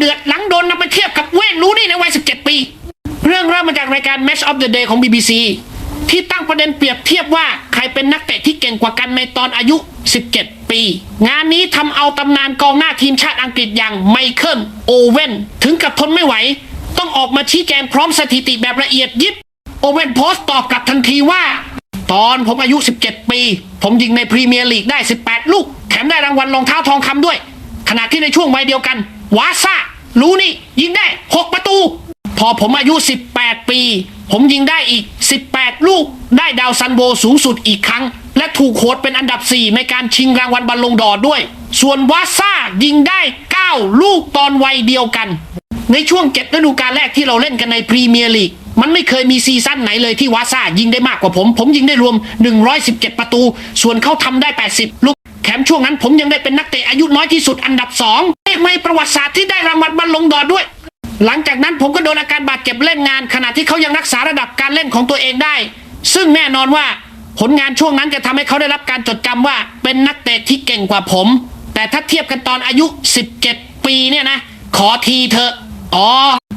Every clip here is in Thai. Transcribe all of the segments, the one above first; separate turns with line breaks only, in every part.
เดือดหลังโดนนำไปเทียบกับเวนรู้นี่ในวัย 17 ปี เรื่องเริ่มมาจากรายการ Match of the Day ของ BBC ที่ตั้งประเด็นเปรียบเทียบว่าใครเป็นนักเตะที่เก่งกว่ากันในตอนอายุ 17 ปี งานนี้ทำเอาตำนานกองหน้าทีมชาติอังกฤษอย่างไมเคิลโอเว่นถึงกับทนไม่ไหว ต้องออกมาชี้แจงพร้อมสถิติแบบละเอียดยิบ โอเว่นโพสต์ตอบกลับทันทีว่า ตอนผมอายุ 17 ปี ผมยิงในพรีเมียร์ลีกได้ 18 ลูก แถมได้รางวัลรองเท้าทองคำด้วย ขณะที่ในช่วงวัยเดียวกันวาซ่า รู้นี่ ยิงได้ 6 ประตู พอผมอายุ 18 ปี ผมยิงได้อีก 18 ลูก ได้ดาวซันโบสูงสุดอีกครั้ง และถูกโหวตเป็นอันดับ 4 ในการชิงรางวัลบอลลงดอร์ด้วย ส่วนวาซ่ายิงได้ 9 ลูกตอนวัยเดียวกัน ในช่วงเจ็ดฤดูกาลแรกที่เราเล่นกันในพรีเมียร์ลีกมันไม่เคยมีซีซั่นไหนเลยที่วาซ่ายิงได้มากกว่าผม ผมยิงได้รวม 117 ประตู ส่วนเขาทำได้ 80 ลูก ถมช่วงนั้นผมยังได้เป็นนักเตะอายุน้อยที่สุดอันดับ2ในประวัติศาสตร์ที่ได้รางวัลบอลลงดอร์ด้วย หลังจากนั้นผมก็โดนอาการบาดเจ็บเล่นงาน ขณะที่เขายังรักษาระดับการเล่นของตัวเองได้ ซึ่งแน่นอนว่าผลงานช่วงนั้นจะทำให้เขาได้รับการจดจำว่า เป็นนักเตะที่เก่งกว่าผม แต่ถ้าเทียบกันตอนอายุ 17 ปีเนี่ยนะ ขอทีเถอะอ๋อ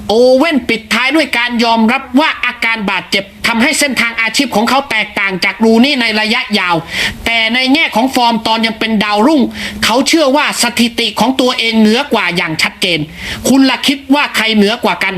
โอเว่นปิดท้ายด้วยการยอมรับว่าอาการบาดเจ็บทำให้เส้นทางอาชีพของเขาแตกต่างจากรูนี่ในระยะยาว แต่ในแง่ของฟอร์มตอนยังเป็นดาวรุ่ง เขาเชื่อว่าสถิติของตัวเองเหนือกว่าอย่างชัดเจน คุณล่ะคิดว่าใครเหนือกว่ากัน